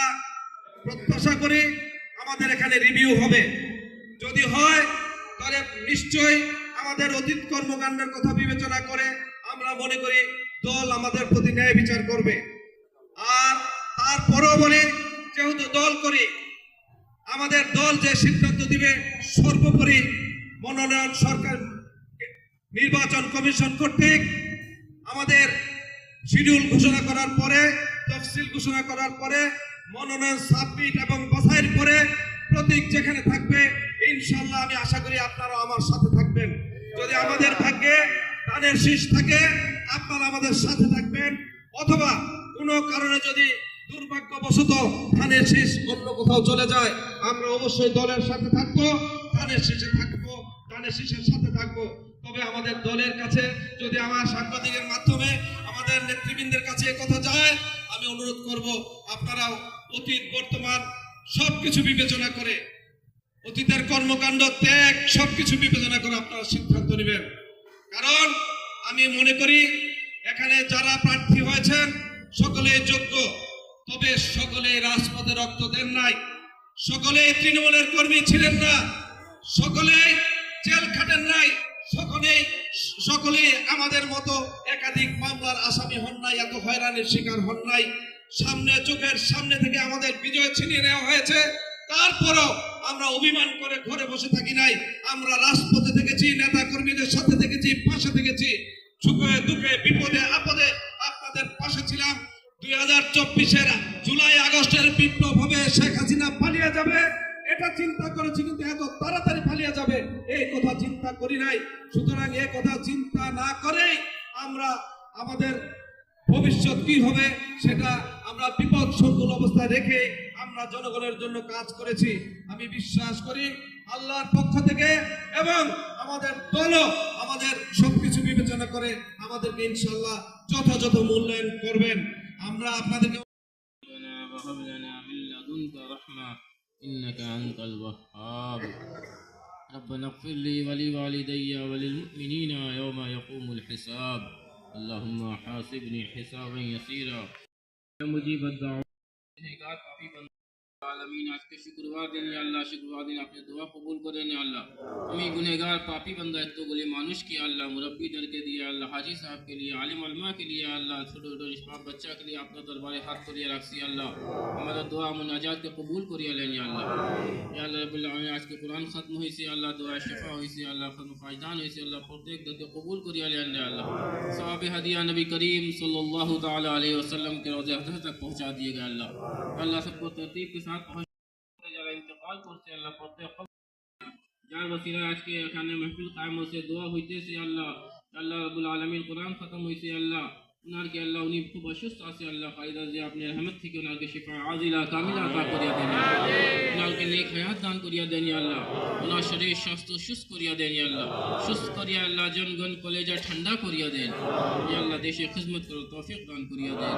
আমরা প্রত্যাশা করি আমাদের এখানে রিভিউ হবে। যদি হয়, তাহলে নিশ্চয়ই আমাদের অতীত কর্মকাণ্ডের কথা বিবেচনা করে আমরা মনে করি দল আমাদের প্রতি ন্যায় বিচার করবে। আর তারপরেও বলি, যেহেতু দল করি, আমাদের দল যে সিদ্ধান্ত দিবে, সর্বোপরি মনোনয়ন সরকার নির্বাচন কমিশন কর্তৃক আমাদের শিডিউল ঘোষণা করার পরে, তফসিল ঘোষণা করার পরে মনোনয়ন সাবমিট এবং বাছাইয়ের পরে প্রতীক যেখানে থাকবে ইনশাল্লাহ আমি আশা করি আপনারাও আমার সাথে থাকবেন। যদি আমাদের ভাগ্যে ধানের শীষ থাকে, আপনারা আমাদের সাথে থাকবেন। অথবা কোনো কারণে যদি দুর্ভাগ্যবশত ধানের শীষ অন্য কোথাও চলে যায়, আমরা অবশ্যই দলের সাথে থাকব, ধানের শীষে থাকব, ধানের শীষের সাথে থাকব। তবে আমাদের দলের কাছে যদি আমার সাংবাদিকের মাধ্যমে আমাদের নেতৃবৃন্দের কাছে কথা যায়, আমি অনুরোধ করব, আপনারাও অতীত, বর্তমান, সবকিছু বিবেচনা করে, অতীতের কর্মকাণ্ড ত্যাগ, সবকিছু বিবেচনা করে আপনারা সিদ্ধান্ত নেবেন। কারণ আমি মনে করি, এখানে যারা প্রার্থী হয়েছেন সকলে যোগ্য। তবে সকলে রাজপথে রক্ত দেন নাই। সকলে তৃণমূলের কর্মী ছিলেন না। সকলেই জেল খাটেন নাই। সকলেই সকলে আমাদের মতো একাধিক মামলার আসামি হন নাই, এত হয়রানির শিকার হন নাই। সামনে চোখের সামনে থেকে আমাদের বিজয় ছিনিয়ে নেওয়া হয়েছে। তারপরও আমরা অভিমান করে ঘরে বসে থাকি নাই। আমরা রাজপথে থেকেছি নেতা কর্মীদের সাথে থেকেছি, পাশে থেকেছি। সুখে দুঃখে, বিপদে, আপদে আপনাদের পাশে ছিলাম। দুই হাজার চব্বিশের জুলাই, আগস্টের বিপ্লব হবে, শেখ হাসিনা পালিয়ে যাবে। এটা চিন্তা করেছি কিন্তু এত তাড়াতাড়ি পালিয়ে যাবে এই কথা চিন্তা করি নাই। সুতরাং এই কথা চিন্তা না করেই আমরা আমাদের ভবিষ্যৎ কি হবে সেটা আমরা বিপদ সংকুল অবস্থায় রেখে আমরা জনগণের জন্য কাজ করেছি আমি বিশ্বাস করি আল্লাহর পক্ষ থেকে এবং আমাদের দলও আমাদের সবকিছু বিবেচনা করে আমাদেরকে ইনশাল্লাহ যথাযথ মূল্যায়ন করবেন আমরা আপনাদেরকে ربنا وهب لنا من لدنك رحمة إنك أنت الوهاب ربنا اغفر لي ولوالدي وللمؤمنين يوم يقوم الحساب اللہم حاسبنی حسابا یسیرا۔ مجیب الدعو نگار کافی بندہ عالمین، آج کے شکروار دیں اللہ شکروار دیں اپنے دعا قبول کریں یا اللہ۔ ہمیں گنہگار، پاپی بندہ تو گلی مانوش کیا اللہ، مربی در کے دیا اللہ، حاجی صاحب کے لیے، عالم علماء کے لیے اللہ، چھوٹے چھوٹے اشفاق بچہ کے لیے اپنا دربار ہاتھ کریے رکھسی اللہ۔ ہمارا دعا مناجات کے قبول کریا لیں یا اللہ۔ رب العالمین، آج کے قرآن ختم ہوئی سی، اللہ دعا شفا ہوئی سی، اللہ ختم فائدان ہوئی سی، اللہ پر دیکھ دد قبول کری علیہ اللہ اللہ۔ صحاب حدیہ نبی کریم صلی اللہ تعالی علیہ وسلم کے روز احضر تک پہنچا دیئے گئے اللہ۔ اللہ سب کو ترتیب کے ساتھ پہنچا دیئے جگہ انتقال پر سے اللہ دیکھ قبول جان وسیرہ آج کے اکھانے محفل قائم ہو سے دعا ہوئی سی، اللہ اللہ رب العالمین، قرآن ختم ہوئی سی، اللہ আল্লাহ প্রত্যেক যার বসিরা আজকে এখানে মাহফিল কায়েম হয়েছে দোয়া হইতেছে আল্লাহ আল্লাহ রাব্বুল আলামিন কোরআন খতম হয়েছে আল্লাহ উনারকে আল্লাহ উনি খুব অসুস্থ আছে আল্লাহ ফায়দা যে আপনি রহমত থেকে ওনারকে শিফা আজিলা কামিলা আতা করিয়া দেন ওনারকে নেক হায়াত দান করিয়া দেন ইয়া আল্লাহ ওনার শরীর স্বাস্থ্য সুস্থ করিয়া দেন ইয়া আল্লাহ সুস্থ করিয়া আল্লাহ জনগণ কলেজা ঠান্ডা করিয়া দেন ইয়া আল্লাহ দেশে খিদমত করো তৌফিক দান করিয়া দেন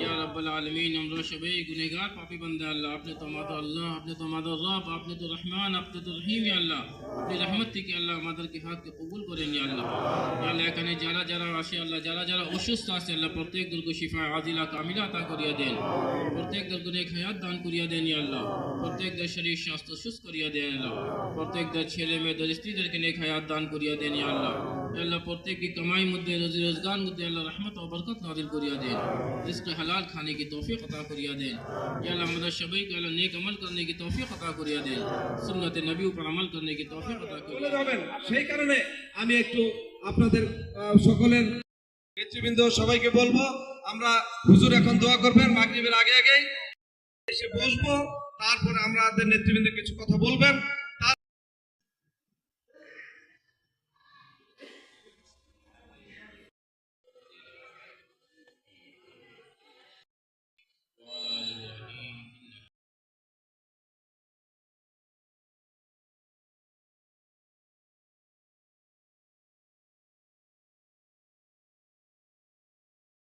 ইয়া রাব্বুল আলামিন আমরা সবাই গুনেহগার পাপী বান্দা আল্লাহ আপনি তো আমাদের আল্লাহ আপনি তো আমাদের রব আপনি তো রহমান আপনি তো রহিম ইয়া আল্লাহ আপনি রহমত থেকে আল্লাহ আমাদেরকে হাতকে কবুল করেন ইয়া আল্লাহ ইয়া আল্লাহ এখানে যারা যারা আসে আল্লাহ যারা যারা অসুস্থ আছে আল্লাহ প্রত্যেক দলকে শিফা আজিলা কামিলা আতা করিয়া দেন প্রত্যেক দলকে নেক হায়াত দান করিয়া দেন ইয়া আল্লাহ প্রত্যেক দের শরীর স্বাস্থ্য সুস্থ করিয়া দেন আল্লাহ প্রত্যেক দের ছেলে মেয়েদের স্ত্রীদেরকে নেক হায়াত দান করিয়া দেন ইয়া আল্লাহ ইয়া আল্লাহ প্রত্যেক की कमाई मध्य रोजी रोजगार मध्य अल्लाह रहमत और बरकत नाजिल करिया देन रिस्क हलाल खाने की तौफीक अता करिया देन या अल्लाह मदद शबई के अल्लाह नेक अमल करने की तौफीक अता करिया देन सुन्नत नबी पर अमल करने की तौफीक अता চলে करिया যাবেন সেই কারণে আমি একটু আপনাদের আহ, সকলের নেতৃবৃন্দ, সবাইকে বলব, আমরা হুজুর এখন দোয়া করবেন, মাগরিবের আগে আগে এসে বসবো, তারপরে আমরা আমাদের নেতৃবৃন্দ কিছু কথা বলবেন।